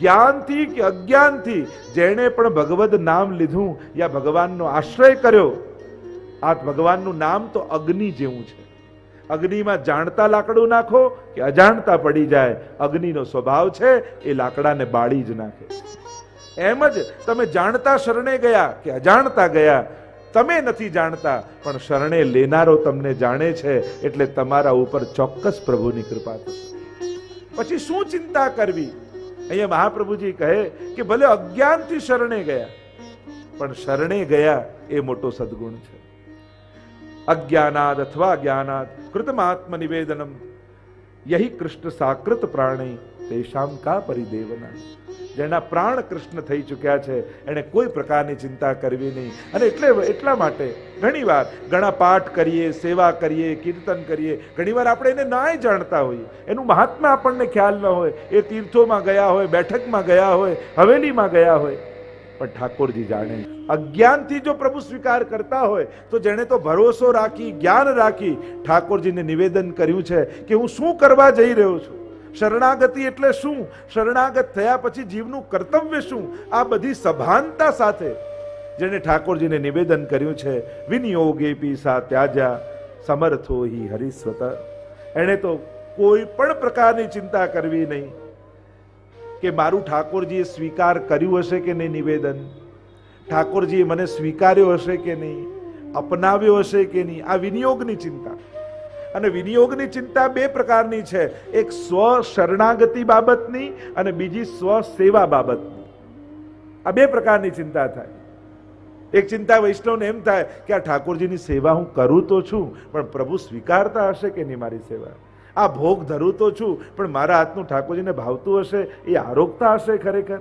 જ્ઞાનથી કે અજ્ઞાનથી જેણે પણ ભગવદ નામ લીધું યા ભગવાનનો આશ્રય કર્યો, આ ભગવાનનું નામ તો અગ્નિ જેવું છે. અગ્નિમાં જાણતા લાકડું નાખો કે અજાણતા પડી જાય. અગ્નિનો સ્વભાવ છે, એ લાકડાને બાળી જ નાખે. એમ જ તમે જાણતા શરણે ગયા કે અજાણતા ગયા. તમે નથી જાણતા, પણ શરણે લેનારો તમને જાણે છે, એટલે તમારા ઉપર ચોક્કસ પ્રભુની કૃપા થશે. પછી શું ચિંતા કરવી? અહીંયા મહાપ્રભુજી કહે કે ભલે અજ્ઞાનથી શરણે ગયા, પણ શરણે ગયા એ મોટો સદગુણ છે. અજ્ઞાનાદ અથવા જ્ઞાનાદ કૃતમાત્મ નિવેદનમ યહી કૃષ્ણ સાકૃત પ્રાણી તેષામ કા પરિદેવના? જેના પ્રાણ કૃષ્ણ થઈ ચૂક્યા છે એને કોઈ પ્રકારની ચિંતા કરવી નહીં. અને એટલે એટલા માટે ઘણીવાર ઘણા પાઠ કરીએ, સેવા કરીએ, કીર્તન કરીએ, ઘણીવાર આપણે એને નાય જાણતા હોઈએ. એનું મહાત્મા આપણને ખ્યાલ ન હોય. એ તીર્થોમાં ગયા હોય, બેઠકમાં ગયા હોય, હવેલીમાં ગયા હોય. પણ ઠાકોરજી જાણે, અજ્ઞાનથી જો પ્રભુ સ્વીકાર કરતા હોય, તો જેણે તો ભરોસો રાખી, જ્ઞાન રાખી ઠાકોરજીને નિવેદન કર્યું છે કે હું શું કરવા જઈ રહ્યો છું? શરણાગતિ એટલે શું? શરણાગત થયા પછી જીવનું કર્તવ્ય શું? આ બધી સભાનતા સાથે જેને ઠાકોરજીને નિવેદન કર્યું છે, વિનિયોગે પીસા ત્યાજા, સમર્થો હિ હરિસ્વત. એણે તો કોઈ પણ પ્રકારની ચિંતા કરવી નહીં કે મારું ઠાકોરજીએ સ્વીકાર કર્યું હશે કે નહીં નિવેદન. ઠાકોરજીએ મને સ્વીકાર્યો હશે કે નહીં, અપનાવ્યો હશે કે નહીં? આ વિનિયોગની ચિંતા. અને વિનિયોગની ચિંતા બે પ્રકારની છે. એક સ્વ શરણાગતિ બાબતની અને બીજી સ્વ સેવા બાબતની. આ બે પ્રકારની ચિંતા થાય. એક ચિંતા વૈષ્ણવને એમ થાય કે આ ઠાકોરજીની સેવા હું કરું તો છું, પણ પ્રભુ સ્વીકારતા હશે કે નહીં મારી સેવા? આ ભોગ ધરું તો છું, પણ મારા હાથનું ઠાકોરજીને ભાવતું હશે, એ આરોગતા હશે ખરેખર?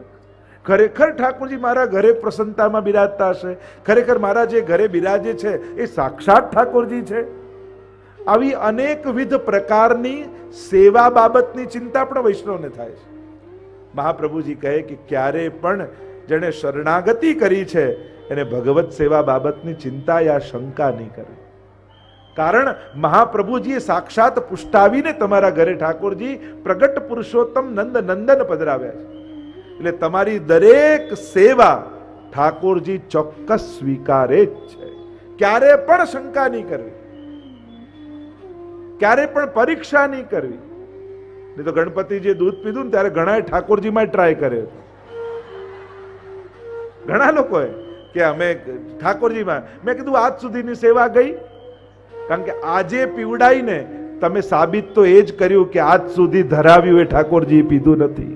ખરેખર ઠાકોરજી મારા ઘરે પ્રસન્નતામાં બિરાજતા હશે? ખરેખર મારા જે ઘરે બિરાજે છે, એ સાક્ષાત ઠાકોરજી છે? આવી અનેકવિધ પ્રકારની સેવા બાબતની ચિંતા પણ વૈષ્ણવને થાય છે. મહાપ્રભુજી કહે કે ક્યારે પણ જેણે શરણાગતિ કરી છે, એને ભગવત સેવા બાબતની ચિંતા યા શંકા નહીં કરે. કારણ મહાપ્રભુજીએ સાક્ષાત પુષ્ટાવીને તમારા ઘરે ઠાકોરજી પ્રગટ પુરુષોત્તમ નંદ નંદન પધરાવ્યા છે. એટલે તમારી દરેક સેવા ઠાકોરજી ચોક્કસ સ્વીકારે જ છે. ક્યારે પણ શંકા નહીં કરવી. ક્યારે પણ પરીક્ષા નહીં કરવી. નહીં તો ગણપતિજીએ દૂધ પીધું ને ત્યારે ઘણાએ ઠાકોરજીમાં ટ્રાય કર્યો ઘણા લોકોએ કે અમે ઠાકોરજીમાં, મેં કીધું આજ સુધીની સેવા ગઈ. કારણ કે આજે પીવડાઈને તમે સાબિત તો એ જ કર્યું કે આજ સુધી ધરાવ્યું એ ઠાકોરજી પીધું નથી.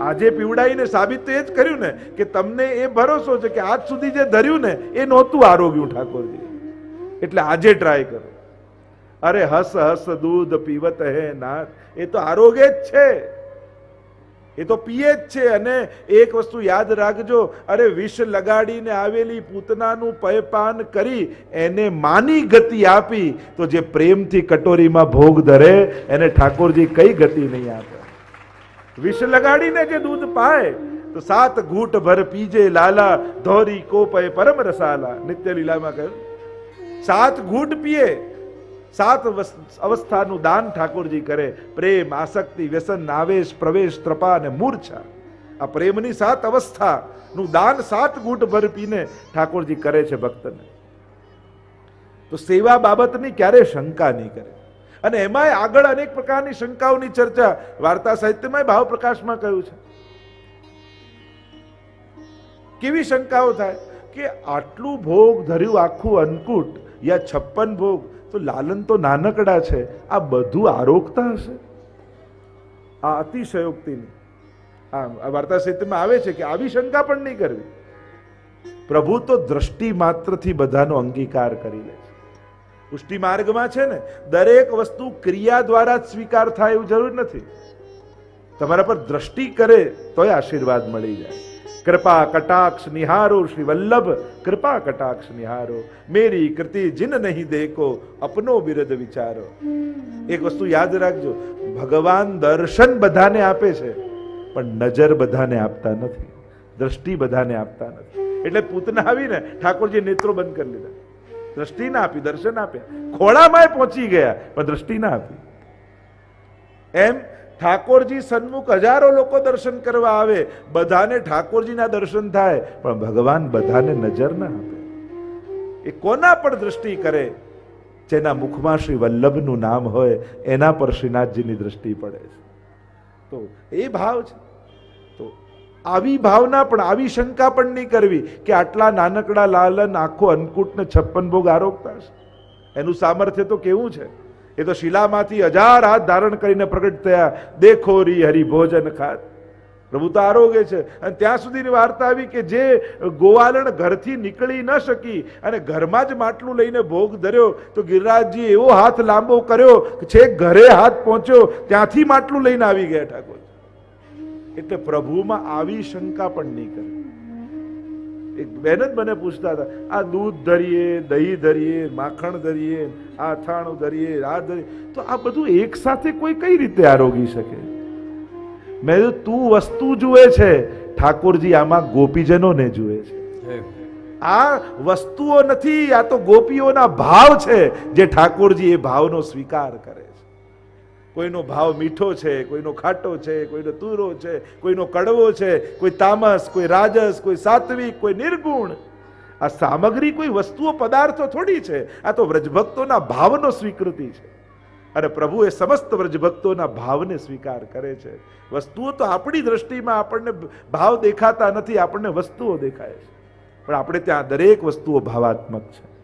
આજે પીવડાઈને સાબિત તો એ જ કર્યું ને કે તમને એ ભરોસો છે કે આજ સુધી જે ધર્યું ને એ નહોતું આરોગ્યું ઠાકોરજી એટલે આજે ટ્રાય કરો. અરે હસ હસ દૂધ પીવત હે નાથ. એ તો આરોગ્ય જ છે. એ તો પીએ જ છે. અને એક વસ્તુ યાદ રાખજો, અરે વિષ લગાડીને આવેલી પૂતનાનું પયપાન કરી, એને માની ગતિ આપી, તો જે પ્રેમથી કટોરીમાં ભોગ ધરે, એને ઠાકોરજી કઈ ગતિ નહીં આપે. વિષ લગાડીને જે દૂધ પાય, તો સાત ઘૂંટ ભર પીજે લાલા, ધોરી કોપય પરમ રસાલા. નિત્ય લીલામાં કહ્યું, સાત ઘૂંટ પીએ સાત વસ- અવસ્થાનું દાન ઠાકોરજી કરે. પ્રેમ, આસક્તિ, વ્યસન આવેશ પ્રવેશ ત્રપા અને મૂર્છા. આ પ્રેમની સાત અવસ્થાનું દાન સાત ગુટ ભર પીને ઠાકોરજી કરે છે ભક્તને. તો સેવા બાબતની ક્યારે શંકા નહીં કરે. અને એમાંય આગળ અનેક પ્રકારની શંકાઓની ચર્ચા વાર્તા સાહિત્યમાં ભાવ પ્રકાશમાં કહ્યું છે. કેવી શંકાઓ થાય? કે આટલું ભોગ ધર્યું આખું અન્નકૂટ યા છપ્પન ભોગ તો લાલન તો નાનકડા છે. આ બધું આરોગતા હશે. આ અતિશયોક્તિની. આ વાર્તા સાહિત્યમાં આવે છે કે આવી શંકા પણ નહીં કરવી. પ્રભુ તો દ્રષ્ટિ માત્રથી બધાનો અંગીકાર કરી લે છે. પુષ્ટિ માર્ગમાં છે ને, દરેક વસ્તુ ક્રિયા દ્વારા જ સ્વીકાર થાય એવું જરૂર નથી. તમારા પર દ્રષ્ટિ કરે તોય આશીર્વાદ મળી જાય. કૃપા કટાક્ષ નિહારો શ્રી વલ્લભ કૃપા કટાક્ષ નિહારો મેરી કૃતિ જિન નહીં દેખો અપનો બિરદ વિચારો એક વસ્તુ યાદ રાખજો ભગવાન દર્શન બધાને આપે છે પણ નજર બધાને આપતા નથી દ્રષ્ટિ બધાને આપતા નથી એટલે પૂતના આવીને ઠાકોરજી નેત્રો બંધ કરી લીધા દ્રષ્ટિ ના આપી દર્શન આપ્યા ખોળામાં પહોંચી ગયા પણ દ્રષ્ટિ ના આપી એમ ઠાકોરજી સન્મુખ હજારો લોકો દર્શન કરવા આવે, બધાને ઠાકોરજીના દર્શન થાય, પણ ભગવાન બધાને નજર ના આપે. એ કોના પર દ્રષ્ટિ કરે? જેના મુખમાં શ્રી વલ્લભનું નામ હોય, એના પર શ્રીનાથજીની દ્રષ્ટિ પડે છે. તો એ ભાવ છે. તો આવી ભાવના પણ, આવી શંકા પણ નહીં કરવી કે આટલા નાનકડા લાલન, આખો અન્નકૂટ છપ્પન ભોગ આરોગતા છે એનું સામર્થ્ય તો કેવું છે? એ તો શિલામાંથી હજાર હાથ ધારણ કરીને પ્રગટ થયા. દેખો રી હરિ ભોજન ખાત. પ્રભુ તો આરોગે છે. અને ત્યાં સુધીની વાર્તા આવી કે જે ગોવાલણ ઘરથી નીકળી ન શકી અને ઘરમાં જ માટલું લઈને ભોગ ધર્યો, તો ગિરિરાજજી એવો હાથ લાંબો કર્યો કે છેક ઘરે હાથ પહોંચ્યો, ત્યાંથી માટલું લઈને આવી ગયા ઠાકોર એટલે પ્રભુમાં આવી શંકા પણ નહીં કરે. એક બેન જ મને પૂછતા હતા આ દૂધ ધરીએ દહીં ધરીએ માખણ ધરીએ આ અથાણું ધરીએ આ ધરીએ. તો આ બધું એક સાથે કોઈ કઈ રીતે આરોગી શકે? મેં કીધું તું વસ્તુ જુએ છે. ઠાકોરજી આમાં ગોપીજનોને જુએ છે. આ વસ્તુઓ નથી આ તો ગોપીઓના ભાવ છે જે ઠાકોરજી એ ભાવનો સ્વીકાર કરે છે. કોઈનો ભાવ મીઠો છે, કોઈનો ખાટો છે, કોઈનો તુરો છે, કોઈનો કડવો છે, કોઈ તામસ, કોઈ રાજસ, કોઈ સાત્વિક, કોઈ નિર્ગુણ. આ સામગ્રી કોઈ વસ્તુઓ, પદાર્થો થોડી છે, આ તો વ્રજભક્તોના ભાવનો સ્વીકૃતિ છે. અને પ્રભુ એ સમસ્ત વ્રજભક્તોના ભાવને સ્વીકાર કરે છે. વસ્તુઓ તો આપણી દ્રષ્ટિમાં આપણને ભાવ દેખાતા નથી, આપણને વસ્તુઓ દેખાય છે. પણ આપણે ત્યાં દરેક વસ્તુઓ ભાવાત્મક છે.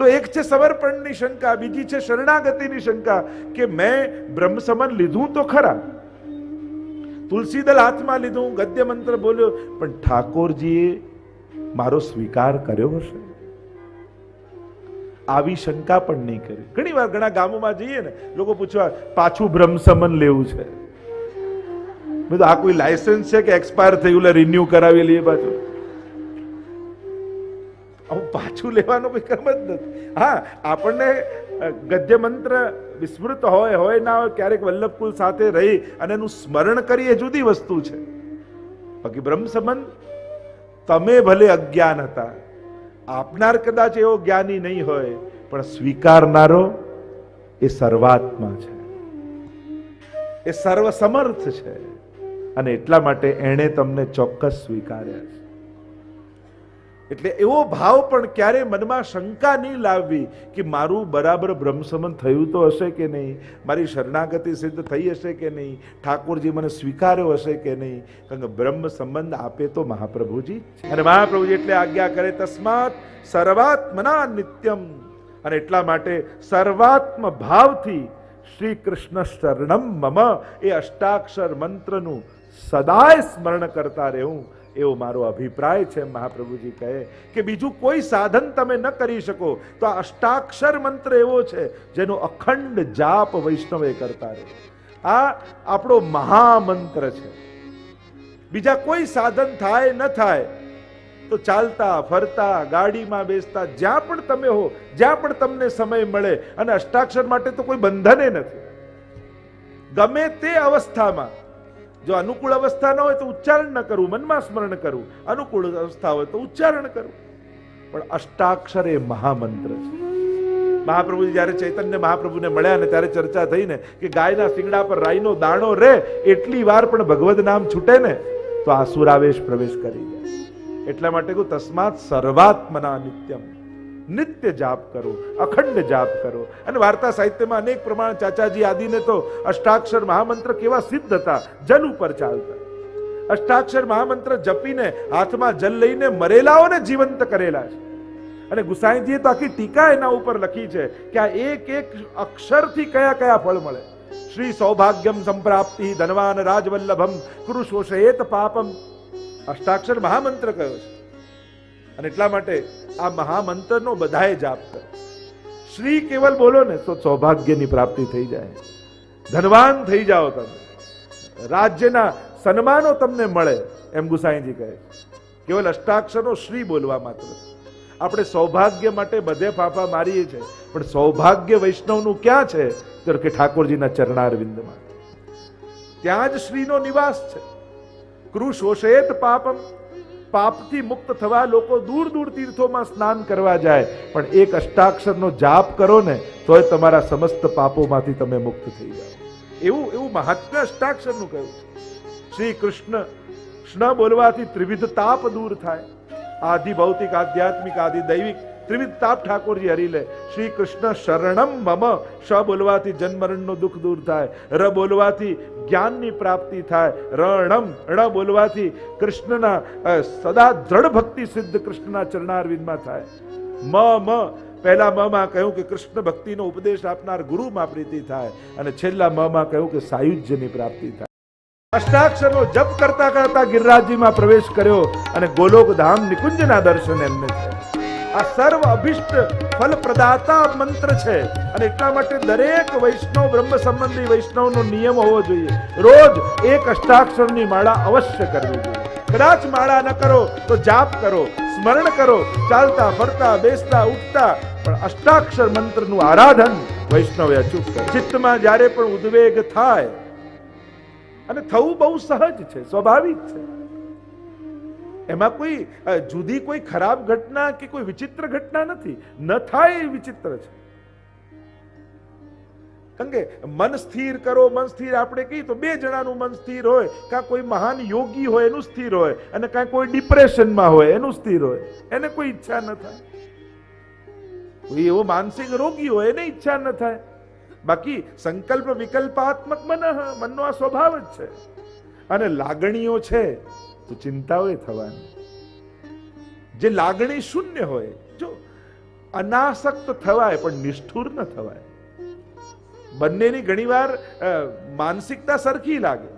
તો એક છે સમર્પણની શંકા, બીજી છે શરણાગતિની શંકા કે મેં બ્રહ્મસમન લીધું તો ખરા. તુલસીદલ હાથમાં લીધું, ગદ્ય મંત્ર બોલ્યો, પણ ઠાકોરજીએ મારો સ્વીકાર કર્યો હશે. આવી શંકા પણ નહીં કરી. ઘણી વાર ઘણા ગામોમાં જઈએ ને, લોકો પૂછવા, પાછું બ્રહ્મસમન લેવું છે? બધું આ કોઈ લાયસન્સ છે કે એક્સપાયર થયું, એટલે રિન્યુ કરાવી લઈએ પાછું? પાછું લેવાનો કોઈ ક્રમ જ નથી. હા, આપણને ગદ્ય મંત્ર વિસ્મૃત હોય હોય ના હોય, ક્યારેક વલ્લભકુલ સાથે રહી અને એનું સ્મરણ કરી એ જુદી વસ્તુ છે. બાકી બ્રહ્મ સંબંધ તમે ભલે અજ્ઞાન હતા, આપનાર કદાચ એવો જ્ઞાની નહીં હોય, પણ સ્વીકારનારો એ સર્વાત્મા છે. એ સર્વસમર્થ છે. અને એટલા માટે એણે તમને ચોક્કસ સ્વીકાર્યા છે. એટલે એવો ભાવ પણ ક્યારે મનમાં શંકા નહીં લાવવી કે મારું બરાબર બ્રહ્મસમન થયું તો હશે કે નહીં? મારી શરણાગતિ સિદ્ધ થઈ હશે કે નહીં? ઠાકોરજી મને સ્વીકાર્યો હશે કે નહીં? કારણ કે બ્રહ્મ સંબંધ આપે તો મહાપ્રભુજી. અને મહાપ્રભુજી એટલે આજ્ઞા કરે તસ્માત સર્વાત્મના નિત્યમ. અને એટલા માટે સર્વાત્મ ભાવથી શ્રી કૃષ્ણ શરણમ મમ એ અષ્ટાક્ષર મંત્રનું સદાય સ્મરણ કરતા રહેવું. એવો મારો અભિપ્રાય છે, મહાપ્રભુજી કહે કે બીજું કોઈ સાધન તમે ન કરી શકો. તો આ અષ્ટાક્ષર મંત્ર એવો છે, જેનો અખંડ જાપ વૈષ્ણવે કરતા રહે. આ આપણો મહામંત્ર છે. બીજા કોઈ સાધન થાય, ન થાય, તો ચાલતા, ફરતા, ગાડીમાં બેસતા, જ્યાં પણ તમે હો, જ્યાં પણ તમને સમય મળે, અને અષ્ટાક્ષર માટે તો કોઈ બંધને નથી. ગમે તે અવસ્થામાં જો અનુકૂળ અવસ્થા ન હોય તો ઉચ્ચારણ ન કરવું મનમાં સ્મરણ કરવું અનુકૂળ અવસ્થા હોય તો ઉચ્ચારણ કરવું પણ અષ્ટાક્ષર એ મહામંત્ર છે. મહાપ્રભુજી જ્યારે ચૈતન્ય મહાપ્રભુને મળ્યા ને ત્યારે ચર્ચા થઈ ને કે ગાયના શિંગડા પર રાઈનો દાણો રે, એટલી વાર પણ ભગવદ નામ છૂટે ને, તો આસુરાવેશ પ્રવેશ કરી જાય. એટલા માટે કહું, તસ્માત સર્વાત્મના નિત્યમ. નિત્ય જાપ કરો, અખંડ જાપ કરો. અને વાર્તા સાહિત્યમાં અનેક પ્રમાણ ચાચાજી આદિને તો અષ્ટાક્ષર મહામંત્ર કેવા સિદ્ધ હતા, જલ ઉપર ચાલતા. અષ્ટાક્ષર મહામંત્ર જપીને હાથમાં જલ લઈને મરેલાઓને જીવંત કરેલા છે. અને ગુસાઈજીએ તો આખી ટીકા એના ઉપર લખી છે કે આ એક એક અક્ષરથી કયા કયા ફળ મળે. શ્રી સૌભાગ્યમ સંપ્રાપ્તિ ધનવાન રાજવલ્લભમ કૃષોષયેત પાપમ. અષ્ટાક્ષર મહામંત્ર કયો છે? અને એટલા માટે આ મહામંત્રનો બધાએ જાપ કરે શ્રી કેવલ બોલો ને તો સૌભાગ્યની પ્રાપ્તિ થઈ જાય. ધનવાન થઈ જાઓ તમે. રાજ્યના સન્માનો તમને મળે, એમ ગુસાઈજી કહે કેવલ અષ્ટાક્ષરો શ્રી બોલવા માત્ર. આપણે સૌભાગ્ય માટે બધે ફાફા મારીએ છીએ, પણ સૌભાગ્ય વૈષ્ણવનું ક્યાં છે તો કે ઠાકોરજીના ચરણારવિંદમાં? ત્યાં જ શ્રીનો નિવાસ છે. કૃષોષેત પાપમ પાપથી મુક્ત થવા લોકો દૂર દૂર તીર્થોમાં સ્નાન કરવા જાય. પણ એક અષ્ટાક્ષરનો જાપ કરો ને, તોય તમારા સમસ્ત પાપોમાંથી તમે મુક્ત થઈ જાઓ. એવું એવું મહાત્મ્ય અષ્ટાક્ષરનું કહ્યું શ્રી કૃષ્ણ કૃષ્ણ બોલવાથી ત્રિવિધ તાપ દૂર થાય. આધિ ભૌતિક, આધ્યાત્મિક, આદિ દૈવિક ત્રિવિધ તાપ ઠાકોરજી હરી લે શ્રી કૃષ્ણ શરણમ મમ શ બોલવાથી જન્મરણનું દુઃખ દૂર થાય ર બોલવાથી જ્ઞાનની પ્રાપ્તિ થાય રણમ ણ બોલવાથી કૃષ્ણના સદા દ્રઢ ભક્તિ સિદ્ધ કૃષ્ણના ચરણારવિંદમાં થાય મ મ પહેલા મ માં કહ્યું કે કૃષ્ણ ભક્તિનો ઉપદેશ આપનાર ગુરુમાં પ્રીતિ થાય અને છેલ્લા મ માં કહ્યું કે સાયુજ્યની પ્રાપ્તિ થાય અષ્ટાક્ષરનો જપ કરતા કરતા ગિરરાજજીમાં પ્રવેશ કર્યો અને ગોલોક ધામ નિકુંજના દર્શન એમને છે આ સર્વ અભિષ્ટ ફલ પ્રદાતા મંત્ર છે. અને એટલા માટે દરેક વૈષ્ણવ બ્રહ્મ સંબંધી વૈષ્ણવનો નિયમ હોવો જોઈએ. રોજ એક અષ્ટાક્ષરની માળા અવશ્ય કરવી જોઈએ. કદાચ માળા ન કરો તો જાપ કરો, સ્મરણ કરો, ચાલતા, ફરતા, બેસતા, ઉઠતા, પણ અષ્ટાક્ષર મંત્રનું આરાધન વૈષ્ણવે અચૂક કરે. ચિત્તમાં જ્યારે પણ ઉદ્વેગ થાય, અને થવું બહુ સહજ છે, સ્વાભાવિક છે. એમાં કોઈ જુદી કોઈ ખરાબ ઘટના કે કોઈ વિચિત્ર ઘટના નથી. ન થાય એ વિચિત્ર છે. કે મન સ્થિર કરો, મન સ્થિર આપણે કહીએ તો બે જણાનું મન સ્થિર હોય. કાં કોઈ મહાન યોગી હોય એનું સ્થિર હોય અને કાં કોઈ ડિપ્રેશનમાં હોય એનું સ્થિર હોય. એને કોઈ ઈચ્છા ન થાય. કોઈ એવો માનસિક રોગી હોય એને ઈચ્છા ન થાય. બાકી સંકલ્પ વિકલ્પાત્મક મન, મનનો આ સ્વભાવ જ છે. અને લાગણીઓ છે. તો ચિંતાઓ થવાની. જે લાગણી શૂન્ય હોય, જો અનાસક્ત થવાય પણ નિષ્ઠુર ન થવાય, બંનેની ઘણીવાર માનસિકતા સરખી લાગે.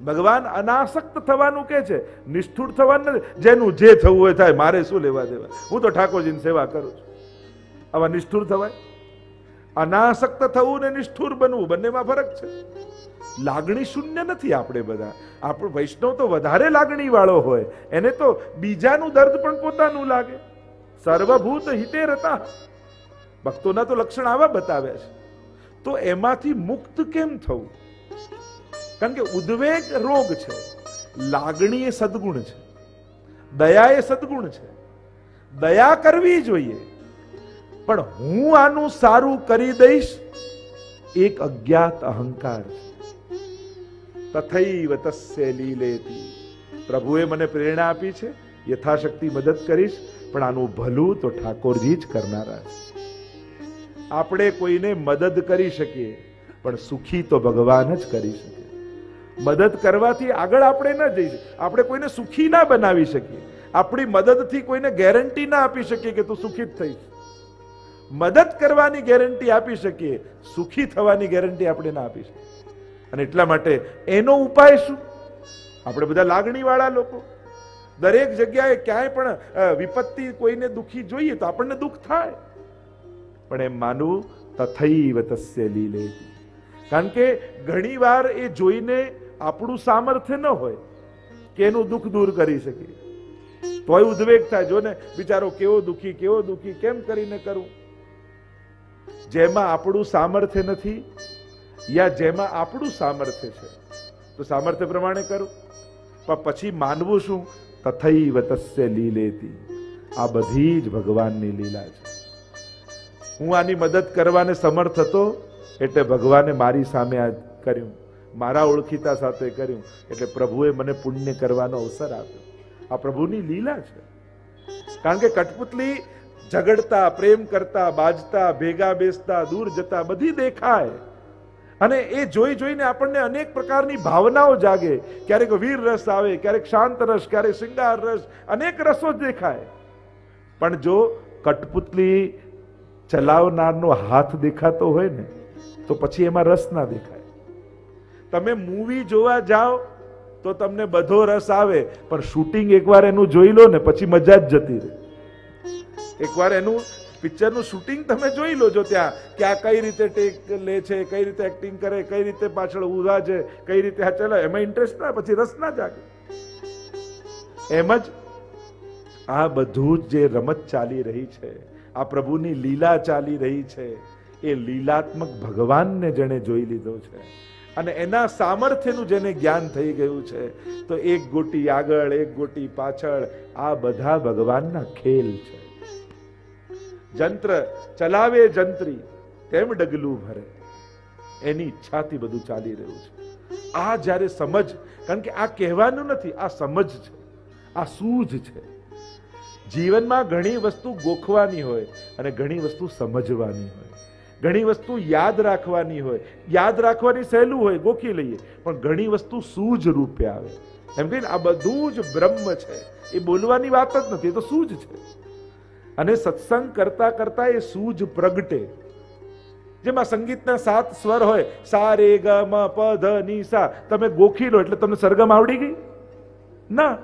ભગવાન અનાસક્ત થવાનું કે છે, નિષ્ઠુર થવાનું જેનું જે થવું હોય થાય, મારે શું લેવા દેવા? હું તો ઠાકોરજીની સેવા કરું છું. આવા નિષ્ઠુર થવાય? અનાસક્ત થવું ને નિષ્ઠુર બનવું બંનેમાં ફરક છે. લાગણી શૂન્ય નથી આપણે બધા. આપણો વૈષ્ણવ તો વધારે લાગણી વાળો હોય. એને તો બીજાનું દર્દ પણ પોતાનું લાગે. સર્વભૂત હિતે રતા. ભક્તોના તો લક્ષણ આવા બતાવ્યા છે. તો એમાંથી મુક્ત કેમ થવું? કારણ કે ઉદ્વેગ રોગ છે. લાગણી એ સદગુણ છે. દયા એ સદગુણ છે. દયા કરવી જોઈએ. પણ હું આનું સારું કરી દઈશ, એક અજ્ઞાત અહંકાર છે. તથૈવ તસ્ય લીલેતી. પ્રભુએ મને પ્રેરણા આપી છે, યથાશક્તિ મદદ કરીશ, પણ આનું ભલું તો ઠાકોરજી જ કરનારા છે. આપણે કોઈને મદદ કરી શકીએ, પણ સુખી તો ભગવાન જ કરી શકે. મદદ કરવાથી આગળ આપણે ન જઈ. આપણે કોઈને સુખી ના બનાવી શકીએ. આપણી મદદથી કોઈને ગેરંટી ના આપી શકીએ કે તું સુખી જ થઈશ. મદદ કરવાની ગેરંટી આપી શકીએ, સુખી થવાની ગેરંટી આપણે ના આપી શકીએ. અને એટલા માટે એનો ઉપાય શું? આપણે બધા લાગણીવાળા લોકો. દરેક જગ્યાએ ક્યાંય પણ વિપત્તિ કોઈને દુખી જોઈએ તો આપણને દુઃખ થાય. પણ એમ માનવું તથૈવ તસ્ય લીલે કારણ કે ઘણીવાર એ જોઈને આપણું સામર્થ્ય ન હોય કે એનું દુઃખ દૂર કરી શકીએ તોય ઉદ્વેગ થાય જો ને બિચારો કેવો દુઃખી કેવો દુઃખી, કેમ કરીને કરું? જેમાં આપણું સામર્થ્ય નથી યા જેમાં આપણું સામર્થ્ય છે? તો સામર્થ્ય પ્રમાણે કરું. પણ પછી માનવું શું? તથૈવ તસ્ય લીલેતી. આ બધી જ ભગવાનની લીલા છે. હું આની મદદ કરવાને સમર્થ હતો એટલે ભગવાને મારી સામે આ કર્યું. મારા ઓળખીતા સાથે કર્યું. એટલે પ્રભુએ મને પુણ્ય કરવાનો અવસર આપ્યો. આ પ્રભુની લીલા છે. કારણ કે કઠપુતલી ઝઘડતા, પ્રેમ કરતા, બાજતા, ભેગા બેસતા, દૂર જતા બધી દેખાય. અને એ જોઈ જોઈને આપણને અનેક પ્રકારની ભાવનાઓ જાગે. ક્યારેક વીર રસ આવે, ક્યારેક શાંત રસ, ક્યારેક શિંગાર રસ, અનેક રસો જ દેખાય. પણ જો કઠપુતલી ચલાવનારનો હાથ દેખાતો હોય ને, તો પછી એમાં રસ ના દેખાય. તમે મૂવી જોવા જાઓ, તો તમને બધો રસ આવે, પણ શૂટિંગ એકવાર એનું જોઈ લો ને, પછી મજા જ જતી રહે. એકવાર એનું પિક્ચરનું શૂટિંગ તમે જોઈ લો છો ત્યાં, કે આ કઈ રીતે ટેક લે છે, કઈ રીતે એક્ટિંગ કરે, કઈ રીતે પાછળ ઊભા છે, કઈ રીતે આ ચલાવે એમાં ઇન્ટરેસ્ટ ના, પછી રસ ના જાગે. એમ જ આ બધું જ જે રમત ચાલી રહી છે, આ પ્રભુની લીલા ચાલી રહી છે, એ લીલાત્મક ભગવાનને જેણે જોઈ લીધો છે. અને એના સામર્થ્યનું જેને જ્ઞાન થઈ ગયું છે, તો એક ગોટી આગળ, એક ગોટી પાછળ, આ બધા ભગવાનના ખેલ છે. જંત્ર ચલાવે જંત્રી, તેમ ડગલું ભરે. એની ઈચ્છાથી બધું ચાલી રહ્યું છે. આ જ્યારે સમજ, કારણ કે આ કહેવાનું નથી, આ સમજ છે, આ સૂઝ છે. જીવનમાં ઘણી વસ્તુ ગોખવાની હોય અને ઘણી વસ્તુ સમજવાની હોય. ઘણી વસ્તુ યાદ રાખવાની હોય. યાદ રાખવાની સહેલું હોય, ગોખી લઈએ, પણ ઘણી વસ્તુ સૂઝ રૂપે આવે. એમ કહીને આ બધું જ બ્રહ્મ છે. એ બોલવાની વાત જ નથી, એ તો સૂઝ છે. અને સત્સંગ કરતા કરતા એ સૂઝ પ્રગટે. જેમાં સંગીતના સાત સ્વર હોય સા રે ગ, મ, પ, ધ, ની, સા. તમે ગોખી લો એટલે તમને સરગમ આવડી ગઈ? ના.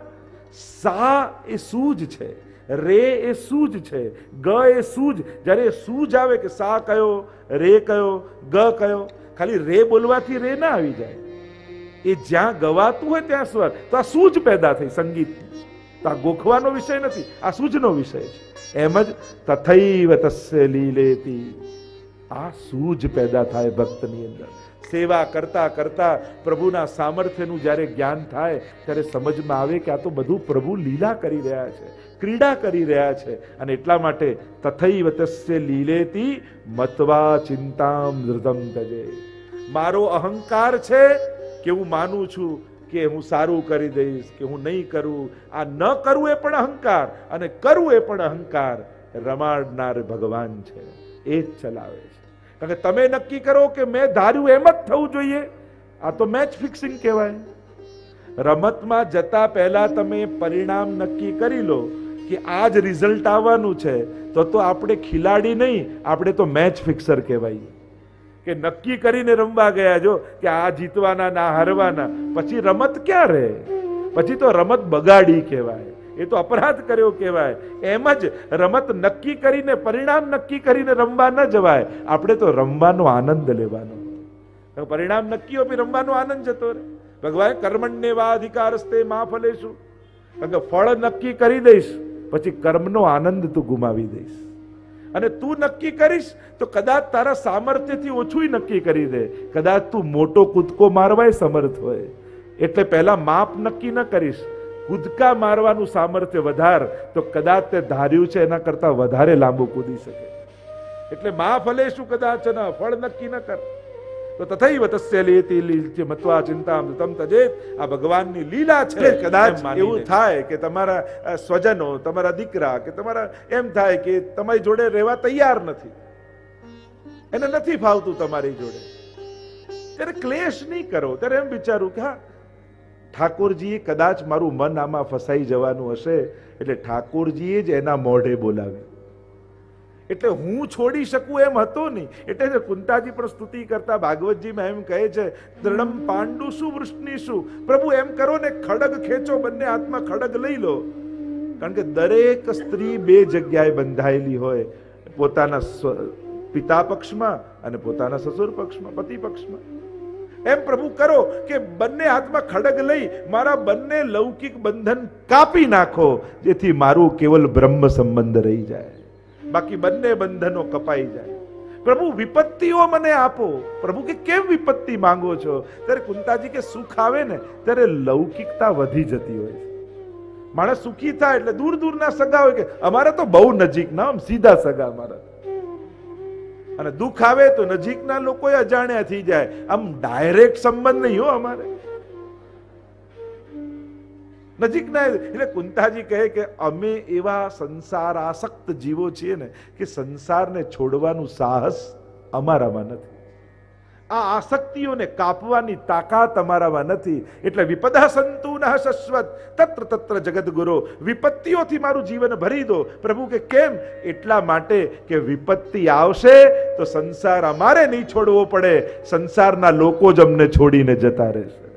સા એ સૂજ છે, રે એ સૂજ છે, ગ એ સૂજ. જ્યારે એ સૂજ આવે કે સા કયો, રે કયો, ગ કયો, ખાલી રે બોલવાથી રે ના આવી જાય. એ જ્યાં ગવાતું હોય ત્યાં સ્વર. તો આ સૂજ પેદા થઈ સંગીત તો આ ગોખવાનો વિષય નથી, આ સૂજનો વિષય છે. એમ જ તથૈવ તસ્ય લીલેતી. આ સૂજ પેદા થાય ભક્તની અંદર. સેવા કરતા કરતા પ્રભુના સામર્થ્યનું જ્યારે જ્ઞાન થાય, ત્યારે સમજમાં આવે કે આ તો બધું પ્રભુ લીલા કરી રહ્યા છે, ક્રીડા કરી રહ્યા છે. અને એટલા માટે તથૈવ તસ્ય લીલેતી મતવા ચિંતામ ધૃતમ તજે. મારો અહંકાર છે કે હું માનું છું કે હું સારું કરી દઈશ, કે હું નહીં કરું. આ ન કરવું એ પણ અહંકાર અને કરવું એ પણ અહંકાર. રમાડનાર ભગવાન છે. એ જ ચલાવે છે. કારણ કે તમે નક્કી કરો કે મેં ધાર્યું એમ જ થવું જોઈએ. આ તો મેચ ફિક્સિંગ કહેવાય. રમતમાં જતા પહેલા તમે પરિણામ નક્કી કરી લો કે આ જ રિઝલ્ટ આવવાનું છે. તો તો આપણે ખિલાડી નહીં, આપણે તો મેચ ફિક્સર કહેવાય. કે નક્કી કરીને રમવા ગયા જો કે આ જીતવાના, ના હારવાના, પછી રમત ક્યાં રહે? પછી તો રમત બગાડી કહેવાય. એ તો અપરાધ કર્યો કહેવાય. એમ જ રમત નક્કી કરીને, પરિણામ નક્કી કરીને રમવા ન જવાય. આપણે તો રમવાનો આનંદ લેવાનો. પરિણામ નક્કી હોય રમવાનો આનંદ જતો રહે. ભગવાન કર્મણને વા અધિકારસ્તે મા ફલેશું કારણ કે ફળ નક્કી કરી દઈશ, પછી કર્મનો આનંદ તું ગુમાવી દઈશ. અને તું નક્કી કરીશ, તો કદાચ તારા સામર્થ્યથી ઓછું નક્કી કરી દે. કદાચ તું મોટો કૂદકો મારવાય સમર્થ હોય. એટલે પહેલા માપ નક્કી ન કરીશ. કૂદકા મારવાનું સામર્થ્ય વધાર, તો કદાચ તે ધાર્યું છે એના કરતા વધારે લાંબુ કૂદી શકે. એટલે મા ફલે શું કદાચ ફળ નક્કી ન કર. તો તથૈવ તસ્ય લેતી લીલથી મત્વા ચિંતા તમ તજેત. આ ભગવાનની લીલા છે. કદાચ એવું થાય કે તમારા સ્વજનો તમારા દીકરા કે તમારા એમ થાય કે તમારી જોડે રહેવા તૈયાર નથી. એને નથી ફાવતું તમારી જોડે. ત્યારે ક્લેશ નહીં કરો. ત્યારે એમ વિચારું કે હા ઠાકોરજીએ કદાચ મારું મન આમાં ફસાઈ જવાનું હશે. એટલે ઠાકોરજીએ જ એના મોઢે બોલાવે એટલે હું છોડી શકું એમ હતો નહીં. એટલે કુંતાજી પણ સ્તુતિ કરતા ભાગવતજીમાં એમ કહે છે દ્રઢમ પાંડુ શું વૃષ્ણિ શું? પ્રભુ એમ કરો ને ખડગ ખેંચો, બંને હાથમાં ખડગ લઈ લો. કારણ કે દરેક સ્ત્રી બે જગ્યાએ બંધાયેલી હોય. પોતાના પિતા પક્ષમાં અને પોતાના સસુર પક્ષમાં, પતિ પક્ષમાં. એમ પ્રભુ કરો કે બંને હાથમાં ખડગ લઈ મારા બંને લૌકિક બંધન કાપી નાખો, જેથી મારું કેવલ બ્રહ્મ સંબંધ રહી જાય. બાકી બંને બંધનો કપાઈ જાય. પ્રભુ, વિપત્તિઓ મને આપો. પ્રભુ, કે કેમ વિપત્તિ માંગો છો? ત્યારે કુંતાજી કે સુખ આવે ને, ત્યારે લૌકિકતા વધી જતી હોય માણસ સુખી થાય એટલે દૂર દૂરના સગા હોય કે, અમારે તો બહુ નજીક ના, આમ સીધા સગા અમારા. અને દુઃખ આવે તો નજીકના લોકો અજાણ્યા થઈ જાય. આમ ડાયરેક્ટ સંબંધ નહીં હો અમારે. નજીકના એટલે કુંતાજી કહે કે અમે એવા સંસાર આસક્ત જીવો છીએ ને કે સંસારને છોડવાનું સાહસ અમારામાં નથી. આ આસક્તિઓને કાપવાની તાકાત અમારામાં નથી. એટલે વિપદા સંતુ ન શશ્વત તત્ર તત્ર જગદગુરો, વિપત્તિઓથી મારું જીવન ભરી દો. પ્રભુ કે કેમ? એટલા માટે કે વિપત્તિ આવશે તો સંસાર અમારે નહીં છોડવો પડે. સંસારના લોકો જ અમને છોડીને જતા રહેશે.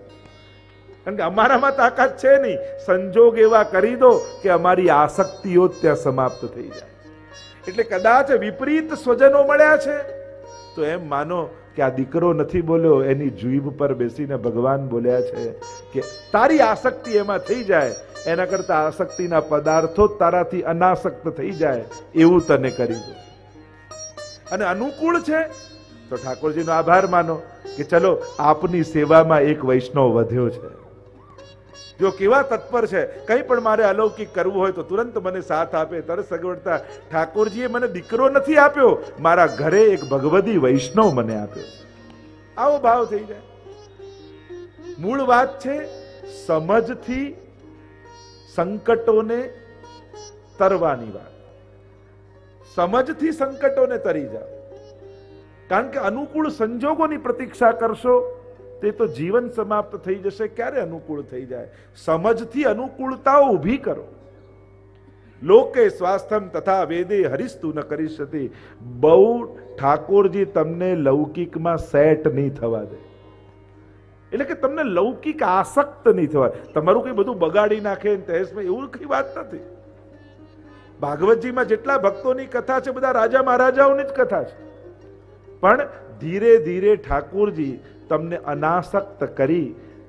કારણ કે અમારામાં તાકાત છે નહીં. સંજોગ એવા કરી દો કે અમારી આસક્તિઓ ત્યાં સમાપ્ત થઈ જાય. એટલે કદાચ વિપરીત સ્વજનો મળ્યા છે. તો એમ માનો કે આ દીકરો નથી બોલ્યો, એની જીભ પર બેસીને ભગવાન બોલ્યા છે કે તારી આસક્તિ એમાં થઈ જાય. એના કરતા આસક્તિના પદાર્થો તારાથી અનાસક્ત થઈ જાય. એવું તને કરી દો અને અનુકૂળ છે? તો ઠાકોરજીનો આભાર માનો કે ચલો આપની સેવામાં એક વૈષ્ણવ વધ્યો છે. જો કેવા તત્પર છે, કંઈ પણ મારે અલૌકિક કરવું હોય તો તુરંત મને સાથ આપે તરત સગવડતા ઠાકોરજીએ મને દીકરો નથી આપ્યો, મારા ઘરે એક ભગવદી વૈષ્ણવ મને આપ્યો આવો ભાવ થઈ જાય. મૂળ વાત છે, સમજથી સંકટોને તરવાની વાત. સમજથી સંકટોને તરી જાઓ. કારણ કે અનુકૂળ સંજોગોની પ્રતીક્ષા કરશો તે તો જીવન સમાપ્ત થઈ જશે, ક્યારે અનુકૂળ થઈ જાય? સમજથી અનુકૂળતાઓ ઊભી કરો. લોકે સ્વાસ્થ્યમ તથા વેદે હરિસ્તુ ન કરી શકે. બહુ ઠાકોરજી તમને લૌકિકમાં સેટ નહીં થવા દે. એટલે કે તમને લૌકિક આસક્ત નહીં થવા તમારું કઈ બધું બગાડી નાખે તહેસમાં એવું કઈ વાત નથી. ભાગવતજીમાં જેટલા ભક્તોની કથા છે, બધા રાજા મહારાજાઓની જ કથા છે. પણ ધીરે ધીરે ઠાકોરજી તમને અનાસક્ત કરી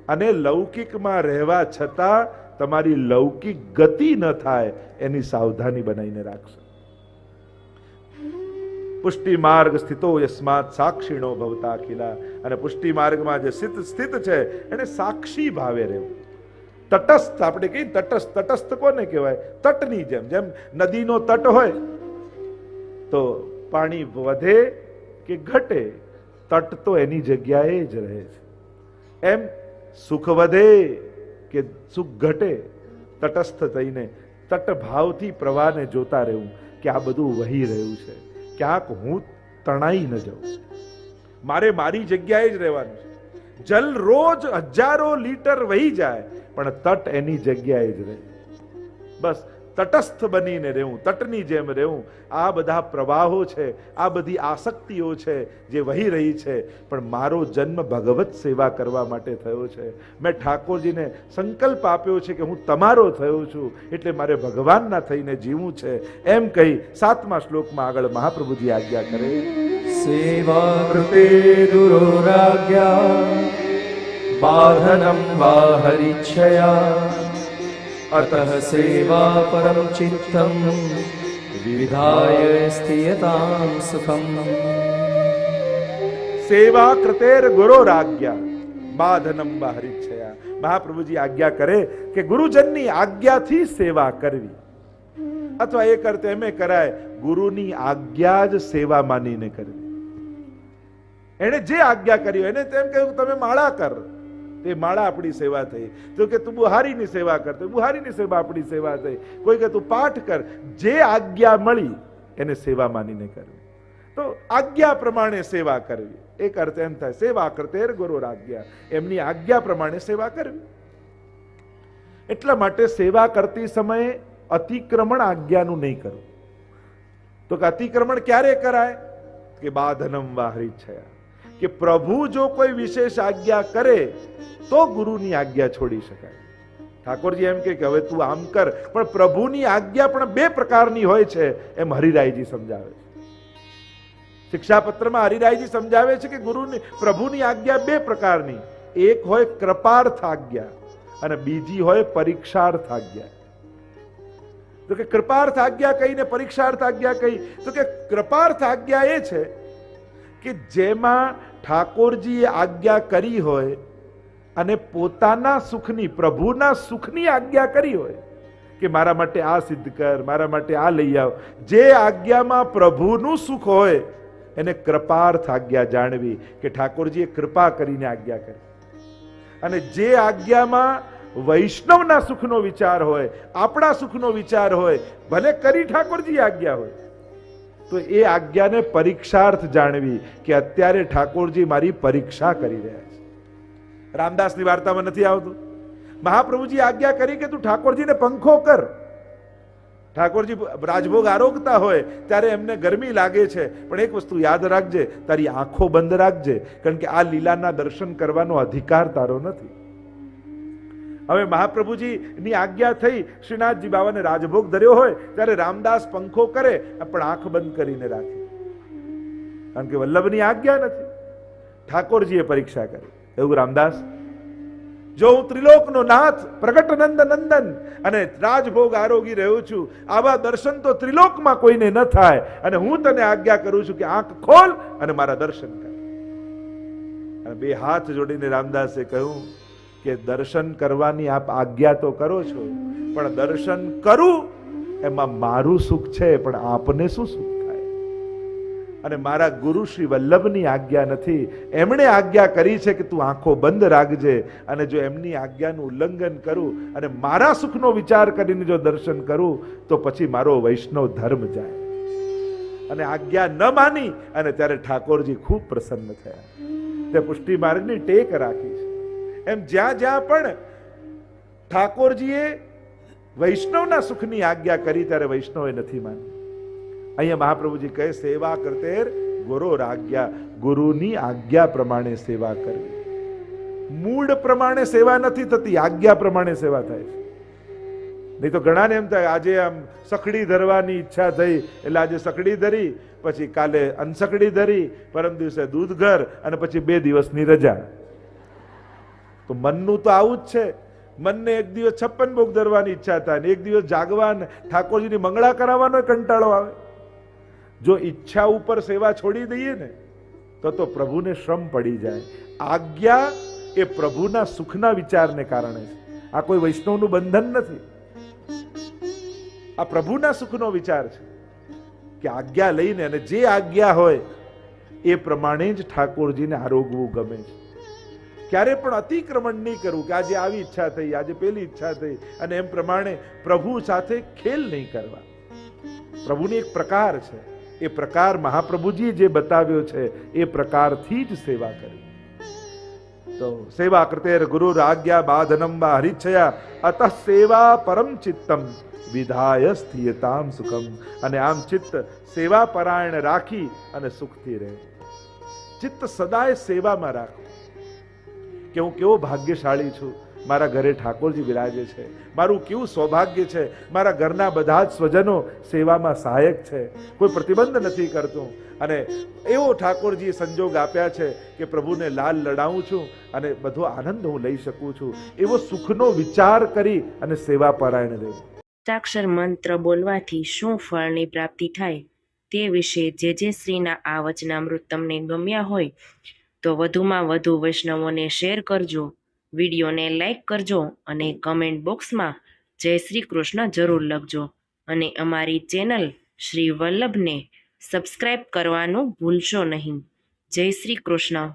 અને લૌકિકમાં રહેવા છતાં તમારી લૌકિક ગતિ ન થાય, એની સાવધાની બનાવીને રાખશો. પુષ્ટિ માર્ગ સ્થિતો યસ્માત સાક્ષીણો ભવતા ખીલા અને પુષ્ટિ માર્ગમાં જે સ્થિત સ્થિત છે, એને સાક્ષી ભાવે રહેવું. તટસ્થ, આપણે કહીએ તટસ્થ તટસ્થ કોને કહેવાય? તટની જેમ જેમ નદીનો તટ હોય, તો પાણી વધે કે ઘટે તટ તો એની જગ્યાએ જ રહે છે. એમ સુખ વધે કે સુખ ઘટે તટસ્થ થઈને તટ ભાવથી પ્રવાહને જોતા રહેવું કે આ બધું વહી રહ્યું છે. ક્યાંક હું તણાઈ ન જાઉં. મારે મારી જગ્યાએ જ રહેવાનું છે. જલ રોજ હજારો લીટર વહી જાય, પણ તટ એની જગ્યાએ જ રહે. બસ તટસ્થ બનીને રહેવું, તટની જેમ રહેવું. આ બધા પ્રવાહો છે, આ બધી આસક્તિઓ છે જે વહી રહી છે. પણ મારો જન્મ ભગવત સેવા કરવા માટે થયો છે. મેં ઠાકોરજીને સંકલ્પ આપ્યો છે કે હું તમારો થયો છું, એટલે મારે ભગવાનના થઈને જીવવું છે. એમ કહી સાતમા શ્લોકમાં આગળ મહાપ્રભુજી આજ્ઞા કરે. સેવા કૃતે દુરોરાજ્ઞા બાહનમ अतः सेवा परं चित्तं विविधाय स्थीयतां सुखम् સેવા કૃતેર ગુરો રાજ્ઞા બાધનમ હરિચ્છયા મહાપ્રભુજી આજ્ઞા કરે કે ગુરુજનની આજ્ઞાથી સેવા કરવી અથવા એક અર્થ એમે કરાય ગુરુની આજ્ઞા જ સેવા માનીને કરવી એને જે આજ્ઞા કરી હોય એને તેમ કહ્યું તમે માળા કર તે માળા આપણી સેવા થઈ. તો કે તું બુહારીની સેવા કર, તો બુહારીની સેવા આપણી સેવા થઈ. કોઈ કે તું પાઠ કર, જે આજ્ઞા મળી એને સેવા માનીને કરવી. તો આજ્ઞા પ્રમાણે સેવા કરવી. એક અર્થ એમ થાય, સેવા કરતેર ગુરુ આજ્ઞા. એમની આજ્ઞા પ્રમાણે સેવા કરવી. એટલા માટે સેવા કરતી સમયે અતિક્રમણ આજ્ઞાનું નહીં કરવું. તો કે અતિક્રમણ ક્યારે કરાય? કે બાધનમ વાહરી કે પ્રભુ જો કોઈ વિશેષ આજ્ઞા કરે, તો ગુરુની આજ્ઞા છોડી શકાય. ઠાકોરજી એમ કે હવે તું આમ કર, પણ પ્રભુની આજ્ઞા પણ બે પ્રકારની હોય છે, એમ હરિરાયજી સમજાવે છે. શિક્ષાપત્રમાં હરિરાયજી સમજાવે છે કે ગુરુની, પ્રભુની આજ્ઞા બે પ્રકારની. એક હોય કૃપાર્થ આજ્ઞા અને બીજી હોય પરીક્ષાર્થ આજ્ઞા. તો કે કૃપાર્થ આજ્ઞા કઈ ને પરીક્ષાર્થ આજ્ઞા કઈ તો કે કૃપાર્થ આજ્ઞા એ છે કે જેમાં ઠાકોરજીએ આજ્ઞા કરી હોય અને પોતાના સુખની, પ્રભુના સુખની આજ્ઞા કરી હોય કે મારા માટે આ સિદ્ધ કર, મારા માટે આ લઈ આવ. જે આજ્ઞામાં પ્રભુનું સુખ હોય, એને કૃપાર્થ આજ્ઞા જાણવી કે ઠાકોરજીએ કૃપા કરીને આજ્ઞા કરી. અને જે આજ્ઞામાં વૈષ્ણવના સુખનો વિચાર હોય, આપણા સુખનો વિચાર હોય, ભલે કરી ઠાકોરજી આજ્ઞા હોય તો એ આજ્ઞાને પરીક્ષાર્થ જાણવી કે અત્યારે ઠાકોરજી મારી પરીક્ષા કરી રહ્યા છે. રામદાસની વાર્તામાં નથી આવતું. મહાપ્રભુજી આજ્ઞા કરી કે તું ઠાકોરજીને પંખો કર. ઠાકોરજી રાજભોગ આરોગતા હોય ત્યારે એમને ગરમી લાગે છે. પણ એક વસ્તુ યાદ રાખજે, તારી આંખો બંધ રાખજે, કારણ કે આ લીલાના દર્શન કરવાનો અધિકાર તારો નથી. હવે મહાપ્રભુજીની આજ્ઞા થઈ શ્રીનાથજી બાબાને રાજભોગ ધર્યો હોય, ત્યારે રામદાસ પંખો કરે, પણ આંખ બંધ કરીને રાખે. કારણ કે વલ્લભની આજ્ઞા નથી. ઠાકોરજીએ પરીક્ષા કરી. એવું રામદાસ, જો હું ત્રિલોકનો નાથ પ્રગટ નંદ નંદન અને રાજભોગ આરોગી રહ્યો છું, આવા દર્શન તો ત્રિલોકમાં કોઈને ન થાય, અને હું તને આજ્ઞા કરું છું કે આંખ ખોલ અને મારા દર્શન કર. અને બે હાથ જોડીને રામદાસે કહ્યું કે દર્શન કરવાની આપ આજ્ઞા તો કરો છો, પણ દર્શન કરું એમાં મારું સુખ છે, પણ આપને શું સુખ થાય? અને મારા ગુરુ શ્રી વલ્લભની આજ્ઞા નથી. એમણે આજ્ઞા કરી છે કે તું આંખો બંધ રાખજે અને જો એમની આજ્ઞાનું ઉલ્લંઘન કરું અને મારા સુખનો વિચાર કરીને જો દર્શન કરું, તો પછી મારો વૈષ્ણવ ધર્મ જાય. અને આજ્ઞા ન માની અને ત્યારે ઠાકોરજી ખૂબ પ્રસન્ન થયા. તે પુષ્ટિ માર્ગની ટેક રાખી. એમ જ્યાં જ્યાં પણ ઠાકોરજીએ વૈષ્ણવના સુખની આજ્ઞા કરી ત્યારે વૈષ્ણવે નથી માની. અહીંયા મહાપ્રભુજી કહે, સેવા કરતેર ગુરુ આજ્ઞા ગુરુની આજ્ઞા પ્રમાણે સેવા કરવી. મૂળ પ્રમાણે સેવા નથી થતી, આજ્ઞા પ્રમાણે સેવા થાય છે. નહીં તો ઘણાને એમ થાય, આજે આમ સકડી ધરવાની ઈચ્છા થઈ, એટલે આજે સકડી ધરી, પછી કાલે અનસકડી ધરી, પરમ દિવસે દૂધ ઘર અને પછી બે દિવસની રજા. તો મનનું તો આવું જ છે. મનને એક દિવસ છપ્પન ભોગ ધરવાની ઈચ્છા થાય ને એક દિવસ જાગવા ઠાકોરજીની મંગળા કરાવવાનો કંટાળો આવે. જો ઈચ્છા ઉપર સેવા છોડી દઈએ ને, તો તો પ્રભુને શ્રમ પડી જાય. આજ્ઞા એ પ્રભુના સુખના વિચારને કારણે છે. આ કોઈ વૈષ્ણવનું બંધન નથી. આ પ્રભુના સુખનો વિચાર છે કે આજ્ઞા લઈને અને જે આજ્ઞા હોય, એ પ્રમાણે જ ઠાકોરજીને આરોગવું ગમે છે. ક્યારે પણ અતિક્રમણ નહીં કરવું કે આજે આવી ઈચ્છા થઈ, આજે પેલી ઈચ્છા થઈ અને એમ પ્રમાણે પ્રભુ સાથે ખેલ નહીં કરવા. પ્રભુની એક પ્રકાર છે. એ પ્રકાર મહાપ્રભુજીએ જે બતાવ્યો છે, એ પ્રકારથી જ સેવા કરી. તો સેવા કૃતેર ગુરુ આજ્ઞા બાધનમ વા હરિચ્છયા, અત સેવા પરમ ચિત્તમ, વિધાય સ્થિયતામ સુખમ. અને આમ ચિત્ત સેવા પરાયણ રાખી અને સુખથી રહે. ચિત્ત સદાય સેવામાં રાખો. કે હું કેવો ભાગ્યશાળી છું? મારા ઘરે ઠાકોરજી બિરાજે છે. મારું કેવું સૌભાગ્ય છે? મારા ઘરના બધા જ સ્વજનો સેવામાં સહાયક છે. કોઈ પ્રતિબંધ નથી કરતું. અને એવો ઠાકોરજીએ સંજોગ આપ્યા છે કે પ્રભુને લાલ લડાવું છું અને બધો આનંદ હું લઈ શકું છું. એવો સુખનો વિચાર કરી અને સેવા પરાયણ રહેવું હસ્તાક્ષર મંત્ર બોલવાથી શું ફળની પ્રાપ્તિ થાય? તે વિશે જે જે શ્રીના આ વચનામૃત તમને ગમ્યા હોય તો વધુમાં વધુ વૈષ્ણવોને શેર કરજો, વિડીયોને લાઈક કરજો અને કમેન્ટ બોક્સમાં જય શ્રી કૃષ્ણ જરૂર લખજો. અને અમારી ચેનલ શ્રી વલ્લભને સબસ્ક્રાઈબ કરવાનું ભૂલશો નહીં. જય શ્રી કૃષ્ણ.